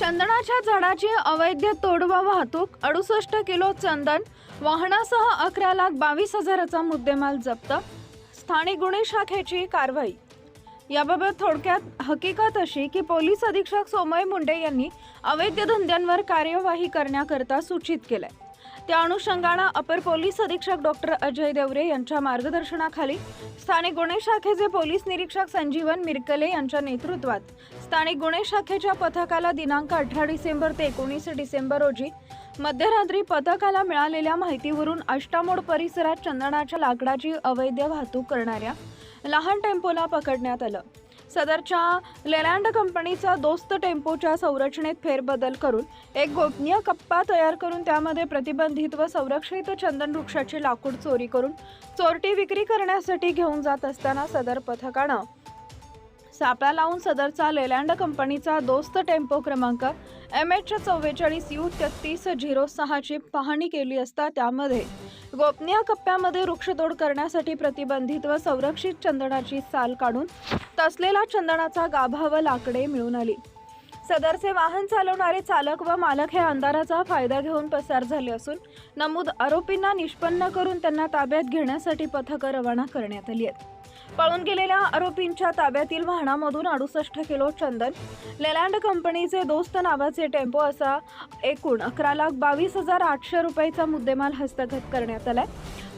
चंदनाच्या झाडाची अवैध तोड व वाहतूक अडुसष्ट किलो चंदन वाहनासह अकरा लाख बावीस हजाराचा मुद्देमाल जप्त स्थानिक गुन्हे शाखेची कारवाई. याबाबत थोडक्यात हकीकत अशी की पोलीस अधीक्षक सोमय मुंडे यांनी अवैध धंद्यांवर कार्यवाही करण्याकरता सूचित केलंय. त्या अनुषंगानं अपर पोलीस अधीक्षक डॉक्टर अजय देवरे यांच्या मार्गदर्शनाखाली स्थानिक गुन्हे शाखेचे पोलीस निरीक्षक संजीवन मिरकले यांच्या नेतृत्वात स्थानिक गुन्हे शाखेच्या पथकाला दिनांक अठरा डिसेंबर ते एकोणीस डिसेंबर रोजी मध्यरात्री पथकाला मिळालेल्या माहितीवरून अष्टामोड परिसरात चंदनाच्या लाकडाची अवैध वाहतूक करणाऱ्या लहान टेम्पोला पकडण्यात आलं. सदरच्या लेलँड कंपनीचा दोस्त टेम्पोच्या संरचनेत फेरबदल करून एक गोपनीय कप्पा तयार करून त्यामध्ये प्रतिबंधित व संरक्षित चंदन वृक्षाची लाकूड चोरी करून चोरटी विक्री करण्यासाठी घेऊन जात असताना सदर पथकानं सापळा लावून सदरचा लेलँड कंपनीचा दोस्त टेम्पो क्रमांक एम एच चव्वेचाळीस यू तेहतीस झिरो सहाची पाहणी केली असता त्यामध्ये गोपनीय कप्प्यामध्ये वृक्षतोड करण्यासाठी प्रतिबंधित व संरक्षित चंदनाची साल काढून तसलेला चंदनाचा गाभा व लाकडे मिळून आली. सदरचे वाहन चालवणारे चालक व मालक हे अंधाराचा फायदा घेऊन पसार झाले असून नमूद आरोपींना निष्पन्न करून त्यांना ताब्यात घेण्यासाठी पथकं रवाना करण्यात आली आहेत. पळून गेलेल्या आरोपींच्या ताब्यातील वाहनामधून अडुसष्ट किलो चंदन लेलँड कंपनीचे दोस्त नावाचे टेम्पो असा एकूण अकरा लाख बावीस हजार आठशे रुपयाचा मुद्देमाल हस्तगत करण्यात आलाय.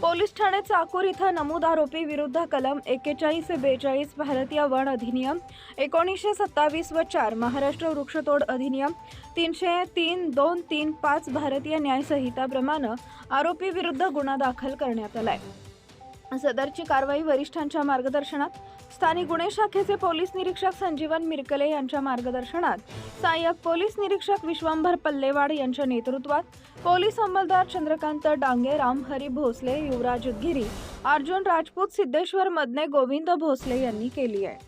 पोलीस ठाणे चाकूर इथं नमूद आरोपी विरुद्ध कलम एकेचाळीस बेचाळीस भारतीय वन अधिनियम एकोणीसशे सत्तावीस व चार महाराष्ट्र वृक्षतोड अधिनियम तीनशे तीन दोन तीन पाच भारतीय न्यायसंहिताप्रमाणे आरोपी विरुद्ध गुन्हा दाखल करण्यात आलाय. सदरची कारवाई वरिष्ठांच्या मार्गदर्शनात स्थानिक गुन्हे शाखेचे पोलीस निरीक्षक संजीवन मिरकले यांच्या मार्गदर्शनात सहाय्यक पोलीस निरीक्षक विश्वंभर पल्लेवाड यांच्या नेतृत्वात पोलीस अंमलदार चंद्रकांत डांगे रामहरी भोसले युवराज गिरी अर्जुन राजपूत सिद्धेश्वर मदने गोविंद भोसले यांनी केली आहे.